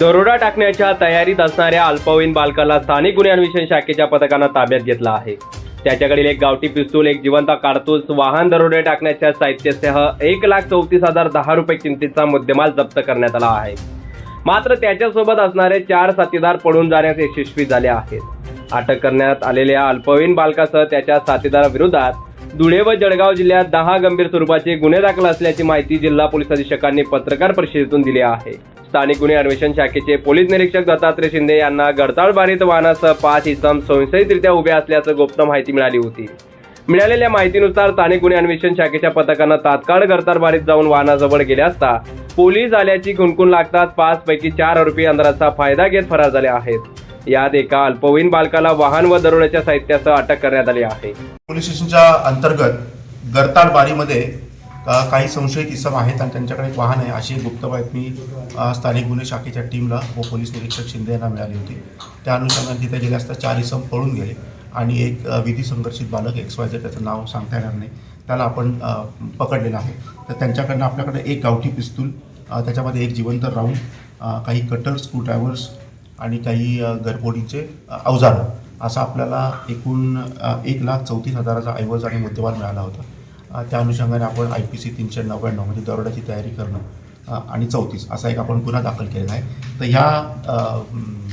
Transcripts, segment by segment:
दरोडा टाकण्याच्या तयारीत असणाऱ्या अल्पवयीन बालकाला स्थानिक गुन्हे अन्वेषण शाखेच्या पथकानं ताब्यात घेतला आहे. त्याच्याकडील एक गावठी पिस्तूल एक जिवंत काडतूस वाहन दरोडे टाकण्याच्या साहित्यासह एक लाख चौतीस हजार दहा रुपये किमतीचा मुद्देमाल जप्त करण्यात आला आहे. मात्र त्याच्यासोबत असणारे चार साथीदार पळून जाण्यास यशस्वी झाले आहेत. अटक करण्यात आलेल्या अल्पवयीन बालकासह त्याच्या साथीदाराविरोधात धुळे व जळगाव जिल्ह्यात दहा गंभीर स्वरूपाचे गुन्हे दाखल असल्याची माहिती जिल्हा पोलीस अधीक्षकांनी पत्रकार परिषदेतून दिली आहे. स्थानिक गुन्हे अन्वेषण शाखेचे पोलीस निरीक्षक दत्तात्रय शिंदे यांना गडताळबारीत वाहनासह पाच इसम संशयितरित्या उभे असल्याचं गुप्त माहिती मिळाली होती. मिळालेल्या माहितीनुसार स्थानिक गुन्हे अन्वेषण शाखेच्या पथकानं तात्काळ गडताळबारीत जाऊन वाहनाजवळ गेले असता पोलीस आल्याची खुणखुण लागताच पाच पैकी चार आरोपी अंधाराचा फायदा घेत फरार झाले आहेत. यात एका अल्पवयीन बालकाला वाहन व दरोड्याच्या साहित्यासह अटक करण्यात आली आहे. पोलीस स्टेशनच्या अंतर्गत गरताळ बारीमध्ये काही संशयित इसम आहेत आणि त्यांच्याकडे एक वाहन आहे. अशी एक गुप्त बातमी स्थानिक गुन्हे शाखेच्या टीमला व पोलीस निरीक्षक शिंदे यांना मिळाली होती. त्या अनुषंगाने तिथे गेले असता चार इसम पळून गेले आणि एक विधी संघर्षित बालक एक्स वाय झेड त्याचं नाव सांगता येणार नाही. त्याला आपण पकडलेलं आहे. तर त्यांच्याकडनं आपल्याकडे एक गावठी पिस्तूल त्याच्यामध्ये एक जिवंत राऊंड काही कटर स्क्रूड्रायव्हर्स आणि काही अ, गरबोडीचे अवजारं असा आपल्याला एकूण एक लाख चौतीस हजाराचा ऐवज आणि मुद्देमाल मिळाला होता. त्या अनुषंगाने आपण आय पी सी तीनशे नव्याण्णव म्हणजे दरोड्याची तयारी करणं आणि चौतीस असा एक आपण गुन्हा दाखल केलेला आहे. तर ह्या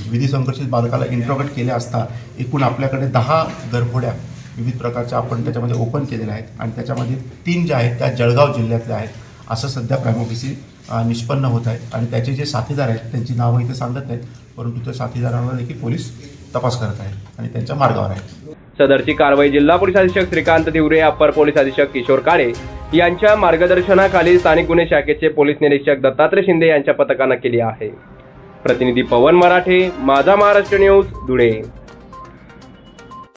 विधी संघर्षित बालकाला इंट्रोगेट केले असता एकूण आपल्याकडे दहा गरफोड्या विविध प्रकारच्या आपण त्याच्यामध्ये ओपन केलेल्या आहेत आणि त्याच्यामध्ये तीन ज्या आहेत त्या जळगाव जिल्ह्यातल्या आहेत. असं सध्या प्रायमोफिसी निष्पन्न होत आहे आणि त्याचे जे साथीदार आहेत त्यांची नावं इथे सांगत नाहीत परंतु त्या साथीदारांवर देखील पोलीस तपास करत आहेत आणि त्यांच्या मार्गावर आहेत. सदरची कारवाई जिल्हा पोलीस अधीक्षक श्रीकांत दिवरे अप्पर पोलीस अधीक्षक किशोर काळे यांच्या मार्गदर्शनाखाली स्थानिक गुन्हे शाखेचे पोलीस निरीक्षक दत्तात्रय शिंदे यांच्या पथकानं केली आहे. प्रतिनिधी पवन मराठे माझा महाराष्ट्र न्यूज धुळे.